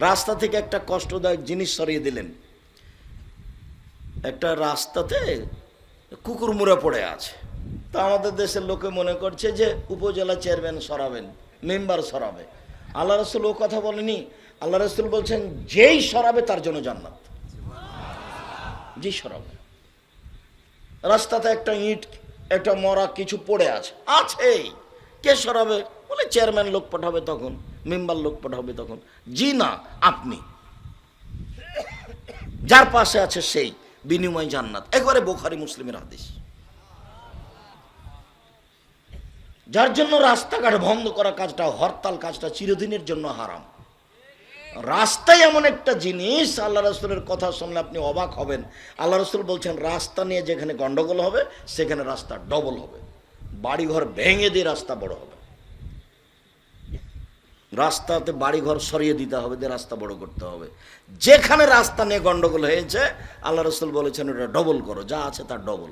রাস্তা থেকে একটা কষ্টদায়ক জিনিস সরিয়ে দিলেন। একটা রাস্তাতে কুকুর মুড়ে পড়ে আছে। তা আমাদের দেশের লোকে মনে করছে যে উপজেলা চেয়ারম্যান সরাবেন, মেম্বার সরাবে। আল্লাহ রসুল ও কথা বলেনি। আল্লাহ রসুল বলছেন, যেই সরাবে তার জন্য জান্নাত। যেই সরাবে। রাস্তাতে একটা ইট, একটা মরা কিছু পড়ে আছে, আছেই। কে সরাবে? বলে চেয়ারম্যান লোক পাঠাবে তখন। মেম্বার লোক পাঠাবে তখন। জি না, আপনি। যার পাশে আছে সেই, বিনিময় জান্নাত। একবারে বোখারি মুসলিমের হাদিস। যার জন্য রাস্তাঘাট বন্ধ করা কাজটা, হরতাল কাজটা চিরদিনের জন্য হারাম। রাস্তায় এমন একটা জিনিস, আল্লাহ রসুলের কথা শুনলে আপনি অবাক হবেন। আল্লাহ রসুল বলছেন, রাস্তা নিয়ে যেখানে গন্ডগোল হবে, সেখানে রাস্তা ডবল হবে। বাড়িঘর ভেঙে দিয়ে রাস্তা বড় হবে। রাস্তাতে বাড়িঘর সরিয়ে দিতে হবে, দিয়ে রাস্তা বড় করতে হবে। যেখানে রাস্তা নিয়ে গন্ডগোল হয়েছে, আল্লাহ রসুল বলেছেন ওটা ডবল করো, যা আছে তার ডবল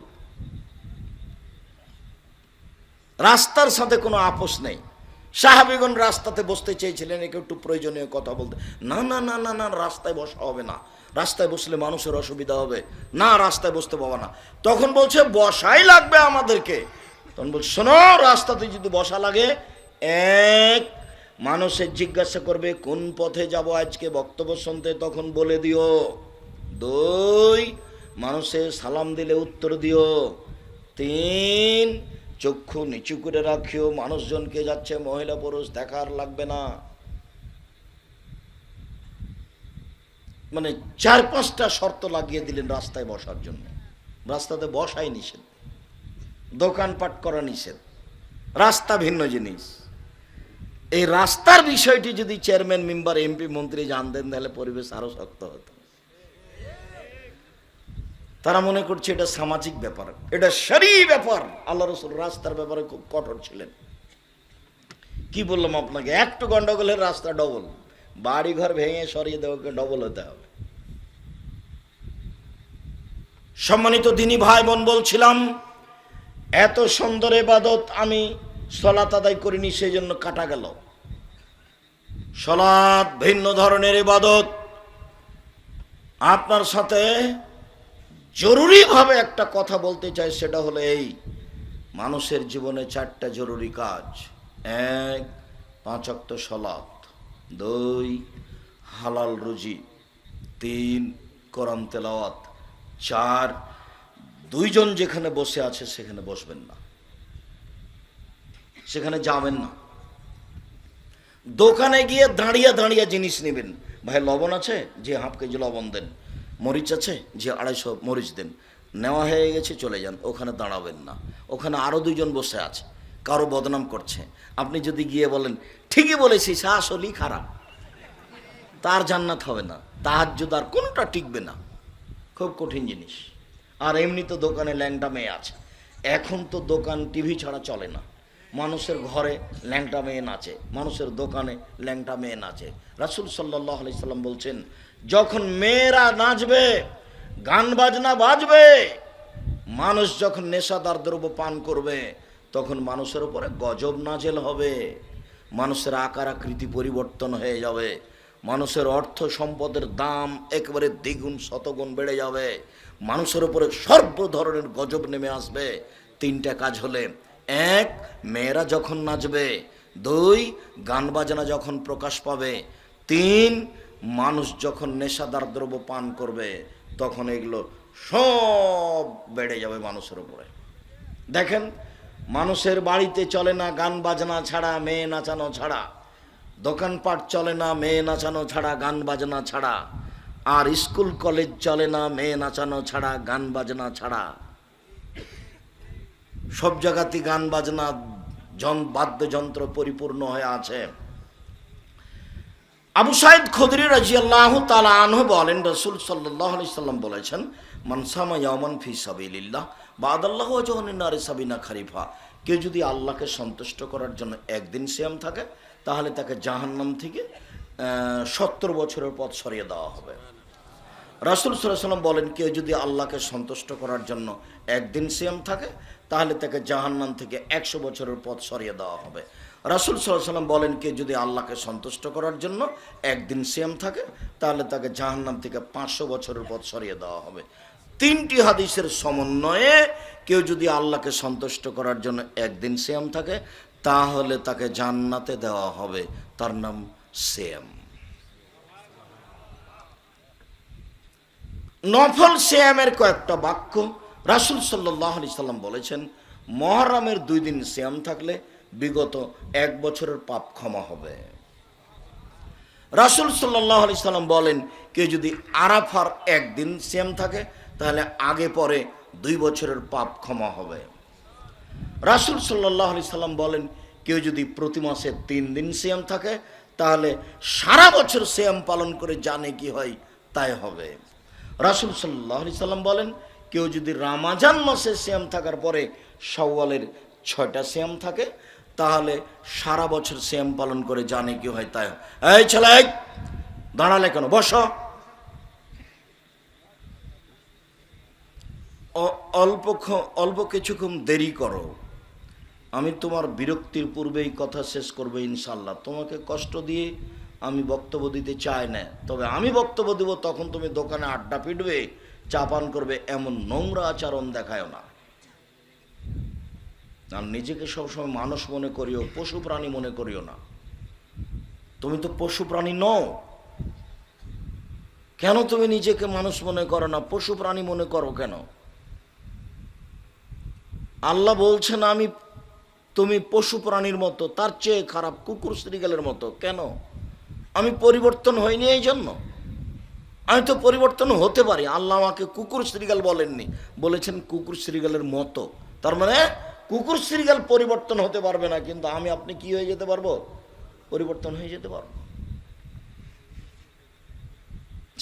রাস্তার সাথে কোনো আপোষ নেই। সাহাবিগণ রাস্তাতে বসতে চেয়েছিলেন, একে একটু প্রয়োজনীয় কথা বলতে। না না না না না, রাস্তায় বসা হবে না। রাস্তায় বসলে মানুষের অসুবিধা হবে। না, রাস্তায় বসতে পাবো না। তখন বলছে, বসাই লাগবে আমাদেরকে। তখন বলছে, শোনো, রাস্তাতে যদি বসা লাগে, এক মানুষের জিজ্ঞাসা করবে, কোন পথে যাব আজকে? বক্তব্য শুনতে তখন বলে দিও, দুই মানুষের সালাম দিলে উত্তর দিও, তিন, চক্ষু নিচু করে রাখিও, মানুষজনকে যাচ্ছে মহিলা পুরুষ দেখার লাগবে না। মানে চার, পাঁচটা শর্ত লাগিয়ে দিলেন রাস্তায় বসার জন্য। রাস্তাতে বসাই নিষেধ, দোকানপাট করা নিষেধ, রাস্তা ভিন্ন জিনিস। এই রাস্তার বিষয়টি যদি চেয়ারম্যান, মেম্বার, এমপি, মন্ত্রী জানতেন, তাহলে পরিবেশ আরও শক্ত হতো। তারা মনে করছে এটা সামাজিক ব্যাপার, এটা সারি ব্যাপার। আল্লাহ রসুল রাস্তার ব্যাপারে খুব কঠোর ছিলেন। কি বললাম আপনাকে? একটু গন্ডগোলের রাস্তা ডবল বাড়ি ঘর ভেঙে সরিয়ে দেওয়াকে ডবল হতে হবে। সম্মানিত দিনী ভাই বোন বলছিলাম, এত সুন্দর এবাদত আমি সলাত আদায় করিনি সেই জন্য কাটা গেল। সলাৎ ভিন্ন ধরনের ইবাদত। আপনার সাথে জরুরিভাবে একটা কথা বলতে চাই, সেটা হলো এই, মানুষের জীবনে চারটা জরুরি কাজ। এক পাঁচক্ত সলাৎ। দুই, হালাল রুজি। তিন, কোরআন তেলাওয়াত। চার, দুইজন যেখানে বসে আছে, সেখানে বসবেন না। সেখানে যাবেন না। দোকানে গিয়ে দাঁড়িয়ে দাঁড়িয়ে জিনিস নেবেন। ভাই, লবণ আছে? যে হাফ কেজি লবণ দেন। মরিচ আছে? যে আড়াইশো মরিচ দেন। নেওয়া হয়ে গেছে, চলে যান। ওখানে দাঁড়াবেন না। ওখানে আরও দুজন বসে আছে। কারও বদনাম করছে। আপনি যদি গিয়ে বলেন, ঠিকই বলেছি সে আসলেই খারাপ। তার জান্নাত হবে না। তাহার আর কোনোটা টিকবে না। খুব কঠিন জিনিস। আর এমনি তো দোকানে ল্যাংটা মেয়ে আছে। এখন তো দোকান টিভি ছাড়া চলে না। মানুষের ঘরে ল্যাংটা মেয়ে নাচে, মানুষের দোকানে ল্যাংটা মেয়ে নাচে। রাসুল সাল্লাহ আলাইসাল্লাম বলছেন, যখন মেয়েরা নাচবে, গান বাজনা বাজবে, মানুষ যখন নেশাদার দ্রব্য পান করবে, তখন মানুষের উপরে গজব নাজেল হবে, মানুষের আকার আকৃতি পরিবর্তন হয়ে যাবে, মানুষের অর্থ সম্পদের দাম একেবারে দ্বিগুণ, শতগুণ বেড়ে যাবে, মানুষের উপরে সর্ব ধরনের গজব নেমে আসবে। তিনটা কাজ হলে এক, মেয়েরা যখন নাচবে। দুই, গান বাজনা যখন প্রকাশ পাবে। তিন, মানুষ যখন নেশাদার দ্রব্য পান করবে, তখন এগুলো সব বেড়ে যাবে মানুষের উপরে। দেখেন, মানুষের বাড়িতে চলে না গান বাজনা ছাড়া, মেয়ে নাচানো ছাড়া। দোকানপাট চলে না, মেয়ে নাচানো ছাড়া, গান বাজনা ছাড়া। আর স্কুল, কলেজ চলে না, মেয়ে নাচানো ছাড়া, গান বাজনা ছাড়া। সব জায়গাতে গান বাজনা জন বাদ্যযন্ত্র পরিপূর্ণ হয়ে আছে। আবু সাইদ খদরি রাজি আল্লাহ তালা আনহ বলেন, রসুল সাল্লাহ আলি সাল্লাম বলেছেন মনসামা ইয়ামান ফি সাবিল্লাহ বাদ আল্লাহ জহনারে সাবিনা খারিফা। কেউ যদি আল্লাহকে সন্তুষ্ট করার জন্য একদিন সিয়াম থাকে, তাহলে তাকে জাহান্নাম থেকে সত্তর বছরের পথ সরিয়ে দেওয়া হবে। রাসুল সাল্লাম বলেন, কেউ যদি আল্লাহকে সন্তুষ্ট করার জন্য একদিন সিয়াম থাকে তাহলে তাকে জাহান্নাম থেকে একশো বছরের পথ সরিয়ে দেওয়া হবে। রাসুল সাল্লাম বলেন, কে যদি আল্লাহকে সন্তুষ্ট করার জন্য একদিন সিয়াম থাকে, তাহলে তাকে জাহান্নাম থেকে পাঁচশো বছরের পথ সরিয়ে দেওয়া হবে। তিনটি হাদিসের সমন্বয়ে কেউ যদি আল্লাহকে সন্তুষ্ট করার জন্য একদিন সিয়াম থাকে, তাহলে তাকে জান্নাতে দেওয়া হবে। তার নাম সিয়াম। নফল সিয়ামের কয়েকটা বাক্য রাসুল সাল্লাহ আলি সাল্লাম বলেছেন, মহরমের দুই দিন সিয়াম থাকলে বিগত এক বছরের পাপ ক্ষমা হবে। রাসুল সাল্লাহ আলি সাল্লাম বলেন, কেউ যদি আরাফার একদিন সিয়াম থাকে, তাহলে আগে পরে দুই বছরের পাপ ক্ষমা হবে। রাসুল সাল্লাহ আলি সাল্লাম বলেন, কেউ যদি প্রতি মাসে তিন দিন সিয়াম থাকে, তাহলে সারা বছর সিয়াম পালন করে জানে কি হয়, তাই হবে। রাসুল সাল্লাহ আলি সাল্লাম বলেন কেউ যদি রামাজান মাসে শ্যাম থাকার পরে সওয়ালের ছয়টা শ্যাম থাকে, তাহলে সারা বছর শ্যাম পালন করে জানে কি হয় তাই। এই ছেলে দাঁড়ালে কেন? বস। অল্প অল্প কিছুক্ষণ দেরি করো। আমি তোমার বিরক্তির পূর্বেই কথা শেষ করব ইনশাল্লাহ তোমাকে কষ্ট দিয়ে আমি বক্তব্য দিতে চাই না। তবে আমি বক্তব্য দেবো, তখন তুমি দোকানে আড্ডা পিটবে। চা পান করবে, এমন নোংরা আচরণ দেখায় না। আর নিজেকে সবসময় মানুষ মনে করিও, পশু প্রাণী মনে করিও না। তুমি তো পশু প্রাণী নও। কেন তুমি নিজেকে মানুষ মনে করো না, পশু প্রাণী মনে করো কেন? আল্লাহ বলছেন, আমি, তুমি পশু প্রাণীর মতো, তার চেয়ে খারাপ কুকুর শ্রীগালের মতো। কেন? আমি পরিবর্তন হইনি এই জন্য। আমি তো পরিবর্তন হতে পারি। আল্লাহ আমাকে কুকুর শ্রীগাল বলেননি। বলেছেন কুকুর শ্রীগালের মতো। তার মানে কুকুর শ্রীগাল পরিবর্তন হতে পারবে না, কিন্তু আমি আপনি কি হয়ে যেতে পারব? পরিবর্তন হয়ে যেতে পারব।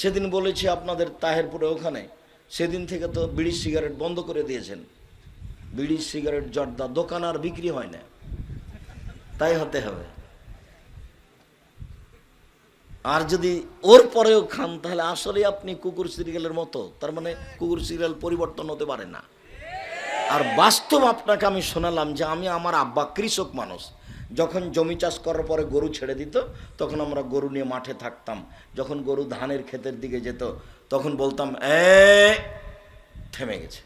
সেদিন বলেছি আপনাদের তাহেরপুরে ওখানে। সেদিন থেকে তো বিড়ি সিগারেট বন্ধ করে দিয়েছেন। বিড়ি সিগারেট জর্দা দোকান আর বিক্রি হয় না। তাই হতে হবে। আর যদি ওর পরেও খান, তাহলে আসলে আপনি কুকুর সিরিয়ালের মতো। তার মানে কুকুর সিরিয়াল পরিবর্তন হতে পারে না। আর বাস্তব আপনাকে আমি শোনালাম যে আমি আমার আব্বা কৃষক মানুষ। যখন জমি চাষ করার পরে গরু ছেড়ে দিত, তখন আমরা গরু নিয়ে মাঠে থাকতাম। যখন গরু ধানের ক্ষেতের দিকে যেত, তখন বলতাম, এ, থেমে গেছে।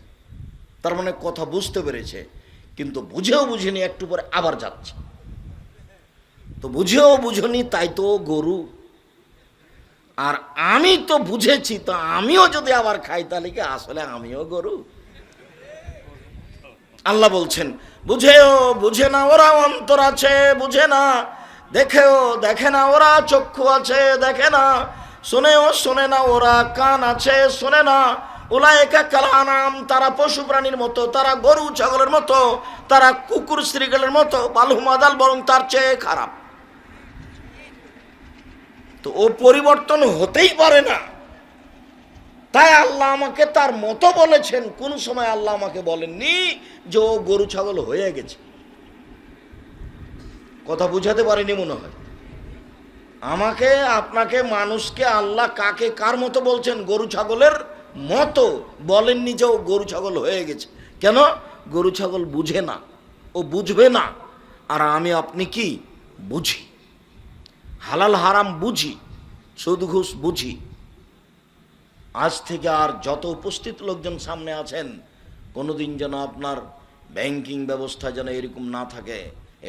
তার মানে কথা বুঝতে পেরেছে, কিন্তু বুঝেও বুঝিনি, একটু পরে আবার যাচ্ছে। তো বুঝেও বুঝনি, তাই তো গরু আর আমি তো বুঝেছি, তো আমিও যদি আবার খাই, তাহলে কি আসলে আমিও গরু? আল্লাহ বলছেন, বুঝেও বুঝে না ওরা অন্তর আছে, বুঝে না। দেখেও দেখে না, ওরা চক্ষু আছে, দেখে না। শুনেও শুনে না, ওরা কান আছে, শুনে না। উলায়কা কালানাম, তারা পশু প্রাণীর মতো, তারা গরু, ছাগলের মতো, তারা কুকুর শ্রীগলের মতো বালহুমাদাল বরং তার চেয়ে খারাপ। তো ও পরিবর্তন হতেই পারে না। তাই আল্লাহ আমাকে তার মতো বলেছেন। কোন সময় আল্লাহ আমাকে বলেননি যে ও গরু, ছাগল হয়ে গেছে। কথা বুঝাতে পারেনি মনে হয়। আমাকে, আপনাকে, মানুষকে আল্লাহ কাকে, কার মতো বলছেন? গরু, ছাগলের মতো বলেননি যে ও গরু, ছাগল হয়ে গেছে। কেন? গরু, ছাগল বুঝে না। ও বুঝবে না। আর আমি, আপনি কি? বুঝি। হালাল হারাম বুঝি, সুদ ঘুষ বুঝি। আজ থেকে আর যত উপস্থিত লোকজন সামনে আছেন, কোনোদিন যেন আপনার ব্যাংকিং ব্যবস্থা যেন এরকম না থাকে।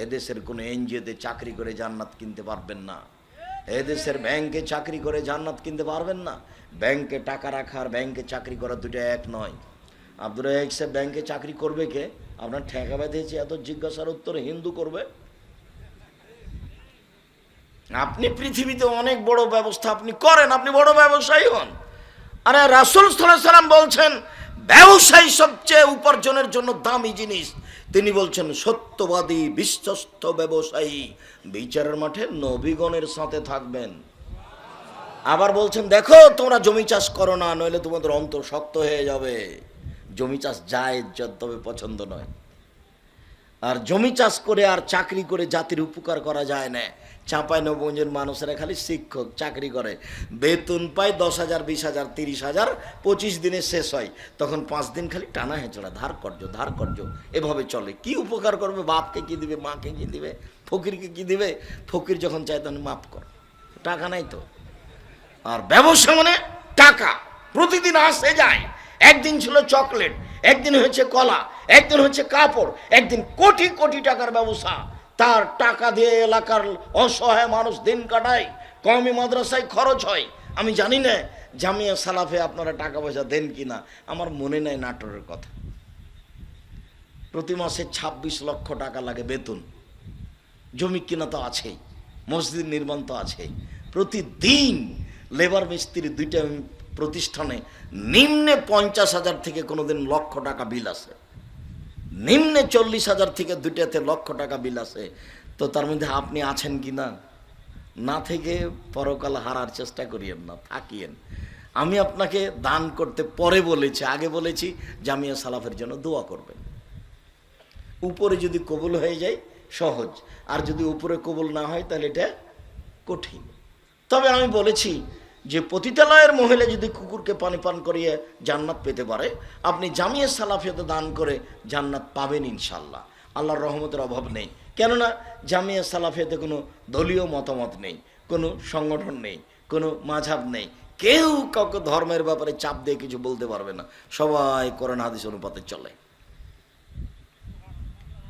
এদেশের কোনো এনজিওতে চাকরি করে জান্নাত কিনতে পারবেন না। এদেশের ব্যাংকে চাকরি করে জান্নাত কিনতে পারবেন না। ব্যাংকে টাকা রাখার ব্যাংকে চাকরি করা দুটো এক নয়। আব্দুর রাজাক সাহেব, ব্যাংকে চাকরি করবে কে? আপনার ঠেকা বেঁধেছে, এত জিজ্ঞাসার উত্তর হিন্দু করবে? আপনি পৃথিবীতে অনেক বড় ব্যবস্থা আপনি করেন, আপনি বড় ব্যবসায়ী হন। আরে রাসুল সাল্লাম বলছেন, ব্যবসায়ী সবচেয়ে উপার্জনের জন্য দামি জিনিস। তিনি বলছেন, সত্যবাদী, বিশ্বস্ত ব্যবসায়ী বিচারের মাঠে নবীগণের সাথে থাকবেন। আবার বলছেন, দেখো, তোমরা জমি চাষ করো না, নইলে তোমাদের অন্তর শক্ত হয়ে যাবে। জমি চাষ যায় তবে পছন্দ নয়। আর জমি চাষ করে আর চাকরি করে জাতির উপকার করা যায় না। চাঁপাই, নবগঞ্জের মানুষেরা খালি শিক্ষক, চাকরি করে। বেতন পায় দশ হাজার, বিশ হাজার, তিরিশ হাজার, পঁচিশ দিনে শেষ হয়। তখন পাঁচ দিন খালি টানা হেঁচড়া, ধার কর্য ধার কর্য। এভাবে চলে। কি উপকার করবে? বাপকে কি দিবে, মাকে কি দিবে? ফকিরকে কি দিবে? ফকির যখন চায় তখন মাফ কর। টাকা নাই তো। আর ব্যবসা মানে টাকা। প্রতিদিন আসে যায়। একদিন ছিল চকলেট একদিন হচ্ছে কলা, একদিন হচ্ছে কাপড়, একদিন কোটি কোটি টাকার ব্যবসা। তার টাকা দিয়ে এলাকার অসহায় মানুষ দিন কাটায় কমই মাদ্রাসায় খরচ হয়। আমি জানি না জামিয়া সালাফে আপনারা টাকা পয়সা দেন কি না আমার মনে নেই নাটোরের কথা। প্রতি মাসে ২৬ লক্ষ টাকা লাগে বেতন। জমি কিনা তো আছেই, মসজিদ নির্মাণ তো আছেই। প্রতিদিন লেবার মিস্ত্রি দুইটা প্রতিষ্ঠানে নিম্নে পঞ্চাশ হাজার থেকে কোনোদিন লক্ষ টাকা বিল আছে। নিম্নে চল্লিশ হাজার থেকে দুইটাতে লক্ষ টাকা বিল আছে। তো তার মধ্যে আপনি আছেন কি না? না থেকে পরকাল হারার চেষ্টা করিয়েন না, থাকিয়েন। আমি আপনাকে দান করতে পরে বলেছি, আগে বলেছি জামিয়া সালাফের জন্য দোয়া করবেন। উপরে যদি কবুল হয়ে যায়, সহজ। আর যদি উপরে কবুল না হয়, তাহলে এটা কঠিন। তবে আমি বলেছি যে পতিতালয়ের মহিলা যদি কুকুরকে পানি পান করিয়ে জান্নাত পেতে পারে, আপনি জামিয়া সালাফিয়াতে দান করে জান্নাত পাবেন ইনশাল্লাহ আল্লাহর রহমতের অভাব নেই। কেননা জামিয়া সালাফিয়াতে কোনো দলীয় মতামত নেই, কোনো সংগঠন নেই, কোনো মাঝাব নেই। কেউ কাউকে ধর্মের ব্যাপারে চাপ দিয়ে কিছু বলতে পারবে না। সবাই কোরআন, হাদিস অনুপাতে চলে।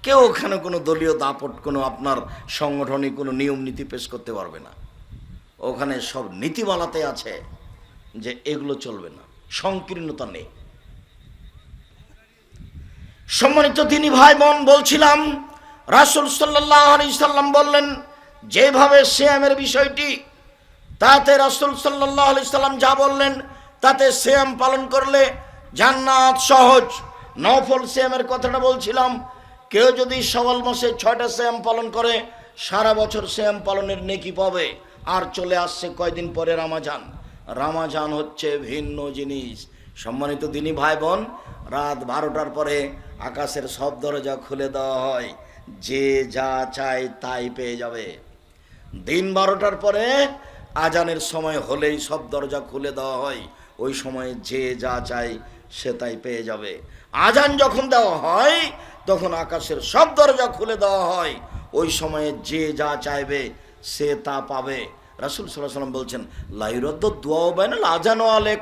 কেউ ওখানে কোনো দলীয় দাপট, কোনো আপনার সংগঠনে কোনো নিয়ম, নীতি পেশ করতে পারবে না। ওখানে সব নীতিমালাতে আছে যে এগুলো চলবে না, সংকীর্ণতা নেই। সম্মানিত তিনি ভাই বোন, বলছিলাম, রাসুল সাল্লাম বললেন, যেভাবে শ্যামের বিষয়টি, তাতে রাসুল সাল্লাহ সাল্লাম যা বললেন, তাতে শ্যাম পালন করলে জান্নাত সহজ। নফল শ্যামের কথাটা বলছিলাম, কেউ যদি সওয়াল মাসে ছয়টা শ্যাম পালন করে, সারা বছর শ্যাম পালনের নেকি পাবে। আর চলে আসছে কয়দিন পরে রামাজান। রামাজান হচ্ছে ভিন্ন জিনিস। সম্মানিত দিনী ভাই বোন রাত বারোটার পরে আকাশের সব দরজা খুলে দেওয়া হয়। যে যা চায় তাই পেয়ে যাবে। দিন বারোটার পরে আজানের সময় হলেই সব দরজা খুলে দেওয়া হয়। ওই সময় যে যা চায় সে তাই পেয়ে যাবে। আজান যখন দেওয়া হয়, তখন আকাশের সব দরজা খুলে দেওয়া হয়। ওই সময়ে যে যা চাইবে সে তা পাবে। রাসুল সাল্লাম বলছেন, লাইরদ্দ দোয়াও বেন আজানো আলে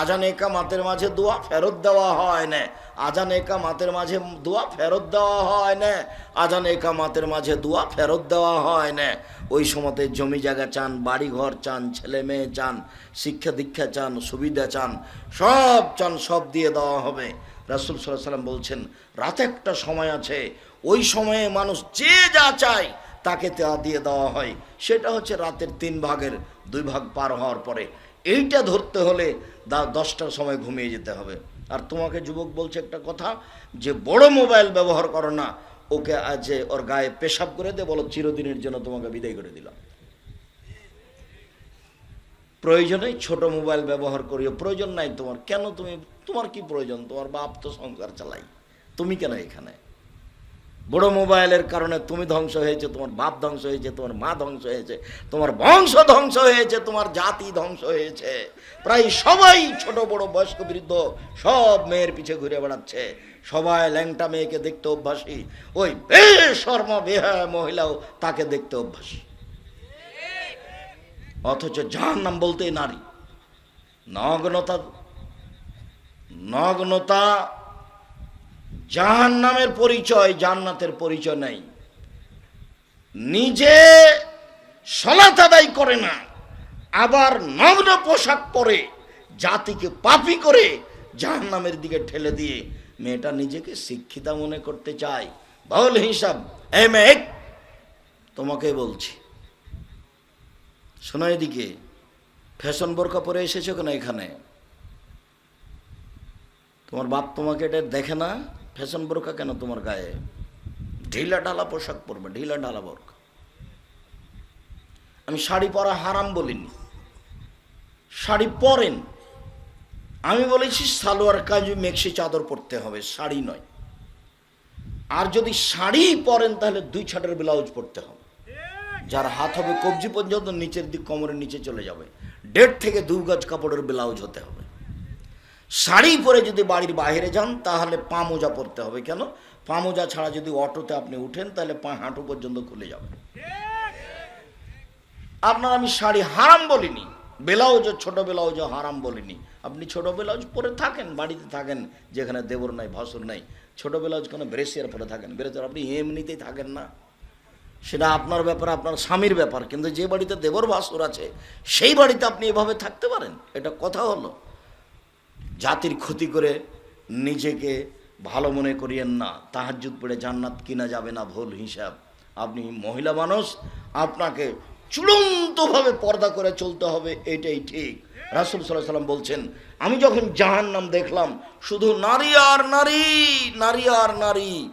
আজান একা মাতের মাঝে দোয়া ফেরত দেওয়া হয় না। আজান একা মাতের মাঝে দোয়া ফেরত দেওয়া হয় না। আজান একা মাতের মাঝে দোয়া ফেরত দেওয়া হয় না। ওই সময়তে জমি জায়গা চান বাড়ি ঘর চান, ছেলে মেয়ে চান, শিক্ষা দীক্ষা চান, সুবিধা চান, সব চান, সব দিয়ে দেওয়া হবে। রাসুল সাল্লাহ সাল্লাম বলছেন, রাতে একটা সময় আছে। ওই সময়ে মানুষ যে যা চায় তাকে তা দিয়ে দেওয়া হয়। সেটা হচ্ছে রাতের তিন ভাগের দুই ভাগ পার হওয়ার পরে। এইটা ধরতে হলে দা দশটার সময় ঘুমিয়ে যেতে হবে। আর তোমাকে যুবক বলছে একটা কথা, যে বড় মোবাইল ব্যবহার করো না, ওকে আজ ওর গায়ে পেশাব করে দে, বলো চিরদিনের জন্য তোমাকে বিদায় করে দিলাম। প্রয়োজনে ছোট মোবাইল ব্যবহার করিও, প্রয়োজন নাই তোমার। কেন তুমি, তোমার কি প্রয়োজন? তোমার বাপ তো সংসার চালাই তুমি কেন এখানে? বড় মোবাইলের কারণে তুমি ধ্বংস হয়েছে, তোমার বাপ ধ্বংস হয়েছে, তোমার মা ধ্বংস হয়েছে, তোমার বংশ ধ্বংস হয়েছে, তোমার জাতি ধ্বংস হয়েছে। প্রায় সবাই ছোট, বড়, বয়স্ক, বৃদ্ধ সব মেয়ের পিছে ঘুরে বেড়াচ্ছে। সবাই ল্যাংটা মেয়েকে দেখতে অভ্যাসী, ওই বেশর্মা বেহায়া মহিলাও তাকে দেখতে অভ্যাসী। অথচ যার নাম বলতে নারী। নগ্নতা নগ্নতা জাহান নামের পরিচয়, জান্নাতের পরিচয় নাই। নিজে সলাত আদায় করে না, আবার নগ্ন পোশাক পরে জাতিকে পাপি করে জাহান নামের দিকে ঠেলে দিয়ে মেয়েটা নিজেকে শিক্ষিতা মনে করতে চায়। বহুল হিসাব, এ মেঘ তোমাকে বলছি, শোনো এদিকে, ফ্যাশন বোরকা পরে এসেছ কেন এখানে? তোমার বাপ তোমাকে এটা দেখে না? ফ্যাশন বোরকা কেন তোমার গায়ে? ঢিলা ঢালা পোশাক পরবে, ঢিলা ঢালা বোরকা আমি শাড়ি পরা হারাম বলিনি। শাড়ি পরেন। আমি বলেছি সালোয়ার, কাজু, মেক্সি, চাদর পরতে হবে, শাড়ি নয়। আর যদি শাড়ি পরেন, তাহলে দুই ছাটের ব্লাউজ পরতে হবে। যার হাত হবে কবজি পর্যন্ত, নিচের দিক, কোমরের নিচে চলে যাবে। দেড় থেকে দু গজ কাপড়ের ব্লাউজ হতে হবে। শাড়ি পরে যদি বাড়ির বাইরে যান, তাহলে পা মোজা পরতে হবে কেন? পা মোজা ছাড়া যদি অটোতে আপনি উঠেন, তাহলে পা হাঁটু পর্যন্ত খুলে যাবে। আপনার আমি শাড়ি হারাম বলিনি। ব্লাউজ, ছোট ব্লাউজ হারাম বলিনি। আপনি ছোট ব্লাউজ পরে থাকেন, বাড়িতে থাকেন, যেখানে দেবর নাই, ভাসুর নাই। ছোট ব্লাউজ কোনো ব্রেসিয়ার পরে থাকেন। ব্রেসিয়ার আপনি এমনিতেই থাকেন না। সেটা আপনার ব্যাপার, আপনার স্বামীর ব্যাপার। কিন্তু যে বাড়িতে দেবর, ভাসুর আছে, সেই বাড়িতে আপনি এভাবে থাকতে পারেন? এটা কথা হলো। জাতির ক্ষতি করে নিজেকে ভালো মনে করিয়েন না। তাহাজুদ পড়ে জান্নাত কিনা যাবে না ভুল হিসাব। আপনি মহিলা মানুষ, আপনাকে চূড়ান্তভাবে পর্দা করে চলতে হবে, এটাই ঠিক। রাসুল সাল্লাহ সাল্লাম বলছেন, আমি যখন জাহান নাম দেখলাম, শুধু নারী আর নারী নারী আর নারী